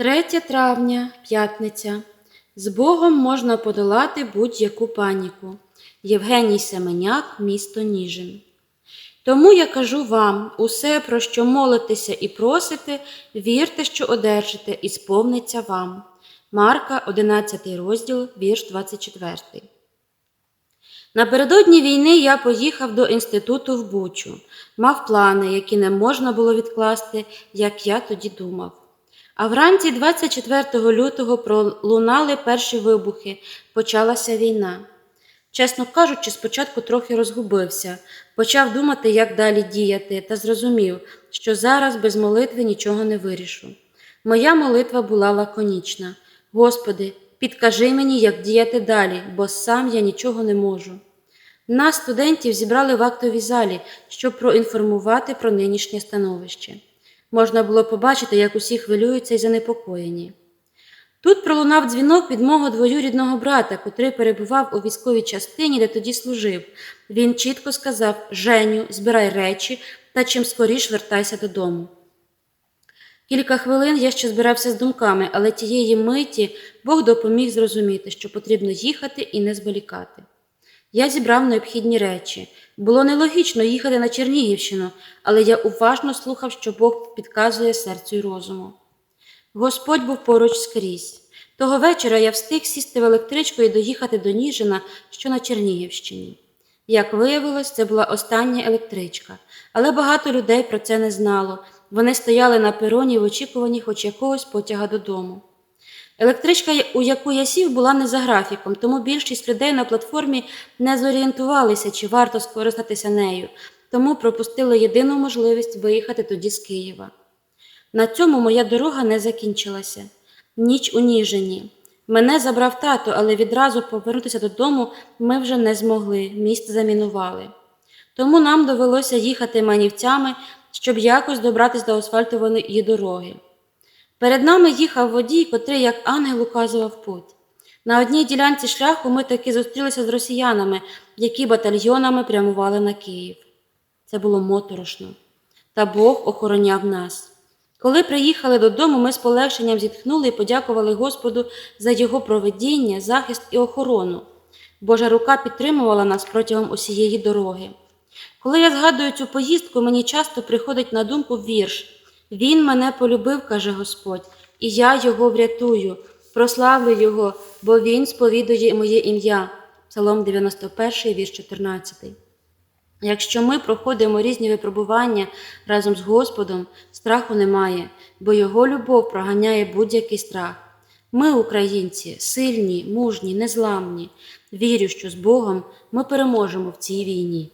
3 травня, п'ятниця. З Богом можна подолати будь-яку паніку. Євгеній Семеняк, місто Ніжин. Тому я кажу вам: усе, про що молитеся і просите, вірте, що одержите, і сповниться вам. Марка, 11 розділ, вірш 24. Напередодні війни я поїхав до інституту в Бучу, мав плани, які не можна було відкласти, як я тоді думав. А вранці 24 лютого пролунали перші вибухи, почалася війна. Чесно кажучи, спочатку трохи розгубився, почав думати, як далі діяти, та зрозумів, що зараз без молитви нічого не вирішу. Моя молитва була лаконічна: Господи, підкажи мені, як діяти далі, бо сам я нічого не можу. Нас, студентів, зібрали в актовій залі, щоб проінформувати про нинішнє становище. Можна було побачити, як усі хвилюються і занепокоєні. Тут пролунав дзвінок від мого двоюрідного брата, котрий перебував у військовій частині, де тоді служив. Він чітко сказав: Женю, збирай речі та чим скоріш вертайся додому. Кілька хвилин я ще збирався з думками, але тієї миті Бог допоміг зрозуміти, що потрібно їхати і не зволікати. Я зібрав необхідні речі. Було нелогічно їхати на Чернігівщину, але я уважно слухав, що Бог підказує серцю й розуму. Господь був поруч скрізь. Того вечора я встиг сісти в електричку і доїхати до Ніжина, що на Чернігівщині. Як виявилось, це була остання електричка, але багато людей про це не знало. Вони стояли на пероні в очікуванні хоч якогось потяга додому. Електричка, у яку я сів, була не за графіком, тому більшість людей на платформі не зорієнтувалися, чи варто скористатися нею, тому пропустили єдину можливість виїхати тоді з Києва. На цьому моя дорога не закінчилася. Ніч у Ніжині. Мене забрав тато, але відразу повернутися додому ми вже не змогли, міст замінували. Тому нам довелося їхати манівцями, щоб якось добратися до асфальтованої дороги. Перед нами їхав водій, котрий, як ангел, указував путь. На одній ділянці шляху ми таки зустрілися з росіянами, які батальйонами прямували на Київ. Це було моторошно. Та Бог охороняв нас. Коли приїхали додому, ми з полегшенням зітхнули і подякували Господу за його проведіння, захист і охорону. Божа рука підтримувала нас протягом усієї дороги. Коли я згадую цю поїздку, мені часто приходить на думку вірш. Він мене полюбив, каже Господь, і я його врятую, прославлю Його, бо Він сповідує моє ім'я. Псалом 91, вірш 14. Якщо ми проходимо різні випробування разом з Господом, страху немає, бо Його любов проганяє будь-який страх. Ми, українці, сильні, мужні, незламні. Вірю, що з Богом ми переможемо в цій війні.